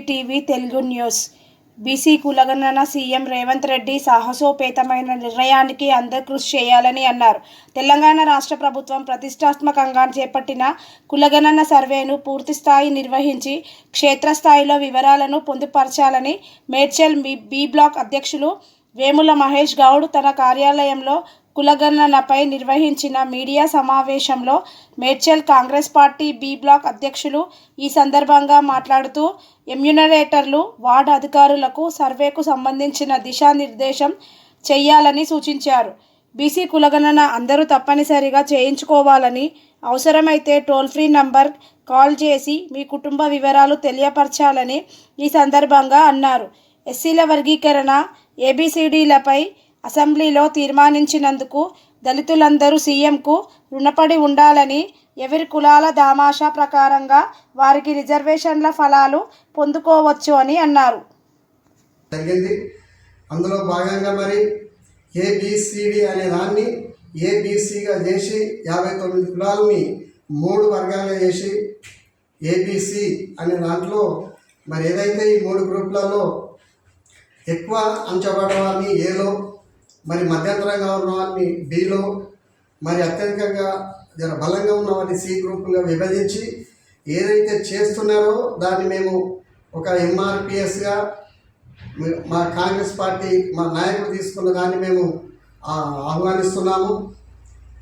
TV Telugu news. BC కులగణన CM Revanth Reddy సాహసోపేతమైన నిర్ణయానికి అందరు కృషి చేయాలని అన్నారు. తెలంగాణ రాష్ట్ర ప్రభుత్వం ప్రతిష్టాత్మకంగా చేపట్టిన కులగణన సర్వేను పూర్తిస్థాయి నిర్వహించి క్షేత్రస్థాయిలో వివరాలను పొందుపరచాలని మేడ్చల్ బి బ్లాక్ అధ్యక్షులు వేముల మహేష్ గౌడ్ తన కార్యాలయంలో కులగణనపై నిర్వహించిన మీడియా సమావేశంలో Medchal Congress party B block అధ్యక్షులు ఈ సందర్భంగా మాట్లాడుతూ ఎమ్యునరేటర్లు వార్డు అధికారులకు సర్వేకు సంబంధించిన దిశానిర్దేశం చేయాలని సూచించారు. బీసీ కులగణన అందరూ తప్పనిసరిగా చేయించుకోవాలని అవసరమైతే టోల్ ఫ్రీ నంబర్ కాల్ చేసి మీ కుటుంబ వివరాలు తెలియపరచాలని ఈ సందర్భంగా అన్నారు. ఎస్సీల వర్గీకరణ ఏబిసిడీలపై అసెంబ్లీలో తీర్మానించినందుకు దళితులందరూ సీఎంకు రుణపడి ఉండాలని ఎవరి కులాల దామాషా ప్రకారంగా వారికి రిజర్వేషన్ల ఫలాలు పొందుకోవచ్చు అని అన్నారు. జరిగింది. అందులో భాగంగా మరి ఏబిసిడి అనే దాన్ని ఏబిసిగా చేసి యాభై తొమ్మిది కులాలని మూడు వర్గాలుగా చేసి ఏబిసి అనే దాంట్లో మరి ఏదైతే ఈ మూడు గ్రూపులలో ఎక్కువ అంచబడ్డ వారిని ఏలో మరి మధ్యంతరంగా ఉన్న వారిని బీలో మరి అత్యధికంగా జర బలంగా ఉన్న వారిని సి గ్రూపులుగా విభజించి ఏదైతే చేస్తున్నారో దాన్ని మేము ఒక ఎంఆర్పిఎస్గా మా కాంగ్రెస్ పార్టీ మా నాయకులు తీసుకున్న దాన్ని మేము ఆహ్వానిస్తున్నాము.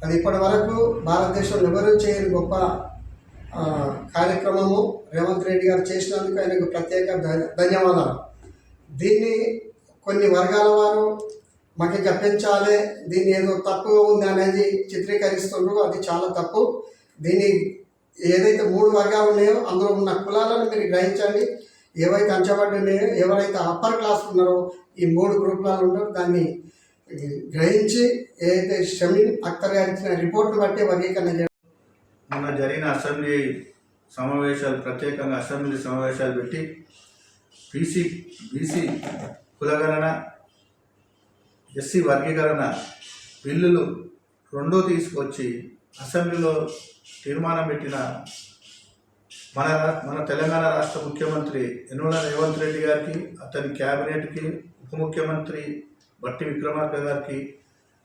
అది ఇప్పటి వరకు భారతదేశంలో ఎవరూ చేయని గొప్ప కార్యక్రమము రేవంత్ రెడ్డి గారు చేసినందుకు ఆయనకు ప్రత్యేక ధన్య- ధన్యవాదాలు. దీన్ని కొన్ని వర్గాల వారు మాకు ఇంకా పెంచాలి దీన్ని ఏదో తప్పుగా ఉంది అనేది చిత్రీకరిస్తుండ్రు. అది చాలా తప్పు. దీన్ని ఏదైతే మూడు వర్గాలు ఉన్నాయో అందులో ఉన్న కులాలను మీరు గ్రహించండి. ఏవైతే అంచబడి ఉన్నాయో ఎవరైతే అప్పర్ క్లాస్ ఉన్నారో ఈ మూడు గ్రూపులలో ఉన్నారో దాన్ని గ్రహించి ఏదైతే షమీన్ అక్తర్ గారు ఇచ్చిన రిపోర్ట్ను బట్టి వర్గీకరణ చేయడం మొన్న జరిగిన అసెంబ్లీ సమావేశాలు ప్రత్యేకంగా అసెంబ్లీ సమావేశాలు పెట్టి బీసీ బీసీ కులగణన ఎస్సీ వర్గీకరణ బిల్లులు రెండో తీసుకొచ్చి అసెంబ్లీలో తీర్మానం పెట్టిన మన మన తెలంగాణ రాష్ట్ర ముఖ్యమంత్రి యనమల రేవంత్ రెడ్డి గారికి అతని క్యాబినెట్కి ఉప ముఖ్యమంత్రి బట్టి విక్రమార్క గారికి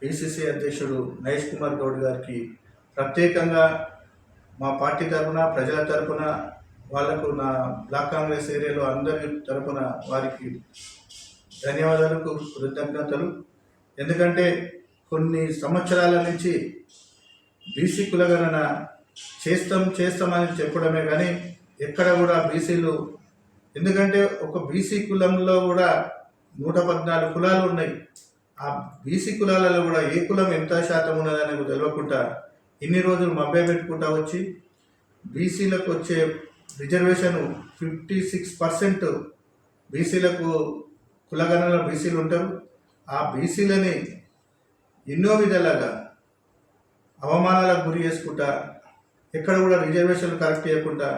పిసిసి అధ్యక్షుడు నయేష్ కుమార్ గౌడ్ గారికి ప్రత్యేకంగా మా పార్టీ తరఫున ప్రజల తరఫున వాళ్ళకు నా బ్లాక్ కాంగ్రెస్ ఏరియాలో అందరి తరఫున వారికి ధన్యవాదాలకు కృతజ్ఞతలు. ఎందుకంటే కొన్ని సంవత్సరాల నుంచి బీసీ కులగణన చేస్తాం చేస్తామని చెప్పడమే కానీ ఎక్కడ కూడా బీసీలు ఎందుకంటే ఒక బీసీ కులంలో కూడా నూట పద్నాలుగు కులాలు ఉన్నాయి. ఆ బీసీ కులాలలో కూడా ఏ కులం ఎంత శాతం ఉన్నదని తెలియకుండా ఇన్ని రోజులు మభ్య పెట్టుకుంటా వచ్చి బీసీలకు వచ్చే రిజర్వేషన్ ఫిఫ్టీ సిక్స్ పర్సెంట్ బీసీలకు కులగణన బీసీలు ఉంటారు. ఆ బీసీలని ఎన్నో విధాలుగా అవమానాలకు గురి చేసుకుంటా ఎక్కడ కూడా రిజర్వేషన్లు కరెక్ట్ చేయకుండా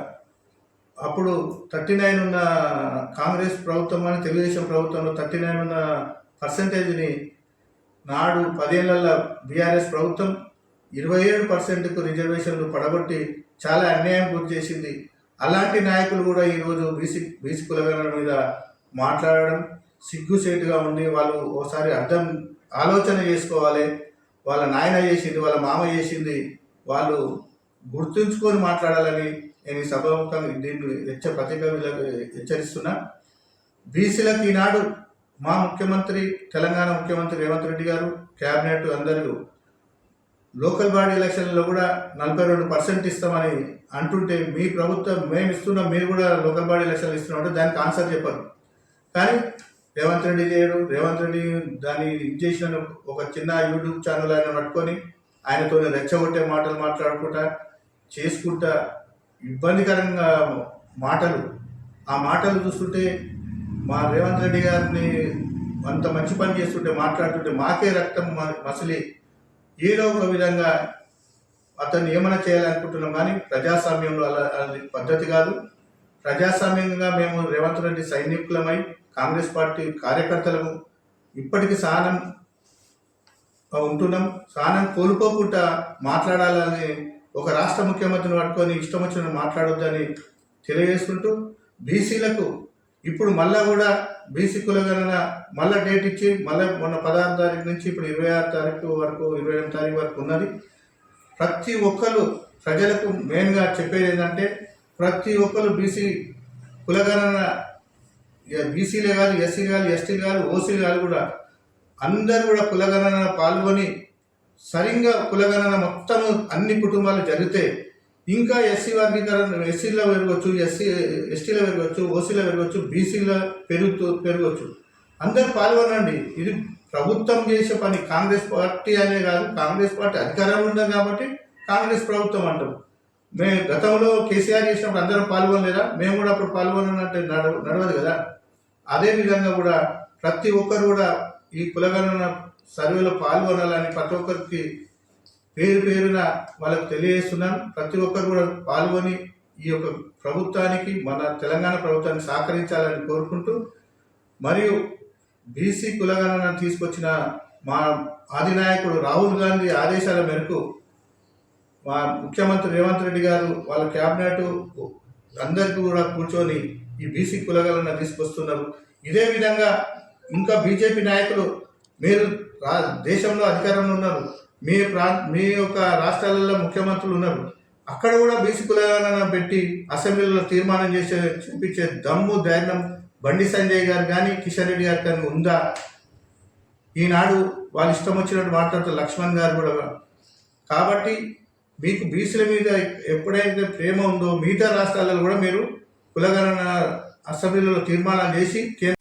అప్పుడు థర్టీ నైన్ ఉన్న కాంగ్రెస్ ప్రభుత్వం అని తెలుగుదేశం ప్రభుత్వంలో థర్టీ నైన్ ఉన్న పర్సంటేజ్ని నాడు పదేళ్ళ బీఆర్ఎస్ ప్రభుత్వం ఇరవై ఏడు పర్సెంట్కు రిజర్వేషన్లు పడగొట్టి చాలా అన్యాయం గురి చేసింది. అలాంటి నాయకులు కూడా ఈరోజు బీసీ బీసీ కులగణన మీద మాట్లాడడం సిగ్గుసేటుగా ఉండి వాళ్ళు ఓసారి అర్థం ఆలోచన చేసుకోవాలి. వాళ్ళ నాయన చేసింది వాళ్ళ మామ చేసింది వాళ్ళు గుర్తుంచుకొని మాట్లాడాలని నేను ఈ సభాముఖంగా దీన్ని హెచ్చ ప్రతిభలకు హెచ్చరిస్తున్నా. బీసీలకు ఈనాడు మా ముఖ్యమంత్రి తెలంగాణ ముఖ్యమంత్రి రేవంత్ రెడ్డి గారు క్యాబినెట్ అందరూ లోకల్ బాడీ ఎలక్షన్లో కూడా నలభై రెండు పర్సెంట్ ఇస్తామని అంటుంటే మీ ప్రభుత్వం మేము ఇస్తున్నాం మీరు కూడా లోకల్ బాడీ ఎలక్షన్లు ఇస్తున్నాం అంటే దానికి ఆన్సర్ చెప్పరు. కానీ రేవంత్ రెడ్డి చేయడు. రేవంత్ రెడ్డి దాన్ని ఇది చేసిన ఒక చిన్న యూట్యూబ్ ఛానల్ ఆయన పట్టుకొని ఆయనతో రెచ్చగొట్టే మాటలు మాట్లాడుకుంటా చేసుకుంటా ఇబ్బందికరంగా మాటలు. ఆ మాటలు చూస్తుంటే మా రేవంత్ రెడ్డి గారిని అంత మంచి పని చేస్తుంటే మాట్లాడుతుంటే మాకే రక్తం మ- మసిలి ఏదో ఒక విధంగా అతన్ని ఏమైనా చేయాలనుకుంటున్నాం కానీ ప్రజాస్వామ్యంలో అలా అది పద్ధతి కాదు. ప్రజాస్వామ్యంగా మేము రేవంత్ రెడ్డి సైనికులమై కాంగ్రెస్ పార్టీ కార్యకర్తలము ఇప్పటికి సహనం ఉంటున్నాం. సహనం కోల్పోకుండా మాట్లాడాలని ఒక రాష్ట్ర ముఖ్యమంత్రిని పట్టుకొని ఇష్టం వచ్చిన మాట్లాడొద్దని తెలియజేసుకుంటూ బీసీలకు ఇప్పుడు మళ్ళా కూడా బీసీ కులగణన మళ్ళా డేట్ ఇచ్చి మళ్ళీ మొన్న పదహారు తారీఖు నుంచి ఇప్పుడు ఇరవై ఆరు తారీఖు వరకు ఇరవై ఎనిమిది తారీఖు వరకు ఉన్నది. ప్రతి ఒక్కరు ప్రజలకు మెయిన్గా చెప్పేది ఏంటంటే ప్రతి ఒక్కరు బీసీ కులగణన బీసీలే కాదు ఎస్సీలు కాదు ఎస్టీలు కాదు ఓసీలు కాదు కూడా. అందరూ కూడా కులగణన పాల్గొని సరిగ్గా కులగణన మొత్తం అన్ని కుటుంబాలు జరిగితే ఇంకా ఎస్సీ వర్గీకరణ ఎస్సీలో పెరగవచ్చు ఎస్సీ ఎస్టీలో పెరగవచ్చు ఓసీలో పెరగవచ్చు బీసీలో పెరుగుతూ పెరగవచ్చు అందరు పాల్గొనండి. ఇది ప్రభుత్వం చేసే పని. కాంగ్రెస్ పార్టీ అనే కాదు కాంగ్రెస్ పార్టీ అధికారంలో ఉన్నది కాబట్టి కాంగ్రెస్ ప్రభుత్వం అంటాం. మేము గతంలో కేసీఆర్ చేసినప్పుడు అందరం పాల్గొనలేదా? మేము కూడా అప్పుడు పాల్గొనంటే నడవ నడవదు కదా. అదే విధంగా కూడా ప్రతి ఒక్కరు కూడా ఈ కులగణన సర్వేలో పాల్గొనాలని ప్రతి ఒక్కరికి పేరు పేరున వాళ్ళకు తెలియజేస్తున్నాను. ప్రతి ఒక్కరు కూడా పాల్గొని ఈ యొక్క ప్రభుత్వానికి మన తెలంగాణ ప్రభుత్వానికి సహకరించాలని కోరుకుంటూ మరియు బీసీ కులగణన తీసుకొచ్చిన మా ఆదినాయకుడు రాహుల్ గాంధీ ఆదేశాల మేరకు మా ముఖ్యమంత్రి రేవంత్ రెడ్డి గారు వాళ్ళ క్యాబినెట్ అందరికీ కూడా కూర్చొని ఈ బీసీ కులగలను తీసుకొస్తున్నారు. ఇదే విధంగా ఇంకా బీజేపీ నాయకులు మీరు రా దేశంలో అధికారంలో ఉన్నారు. మీ ప్రా మీ యొక్క రాష్ట్రాలలో ముఖ్యమంత్రులు ఉన్నారు. అక్కడ కూడా బీసీ కులగలను పెట్టి అసెంబ్లీలో తీర్మానం చేసే చూపించే దమ్ము ధైర్యం బండి సంజయ్ గారు కానీ కిషన్ రెడ్డి గారు కానీ ఉందా? ఈనాడు వాళ్ళు ఇష్టం వచ్చినట్టు మాట్లాడుతూ లక్ష్మణ్ గారు కూడా కాబట్టి మీకు బీసీల మీద ఎప్పుడైతే ప్రేమ ఉందో మిగతా రాష్ట్రాలలో కూడా మీరు కులగణన అసెంబ్లీలో తీర్మానం చేసి కేంద్ర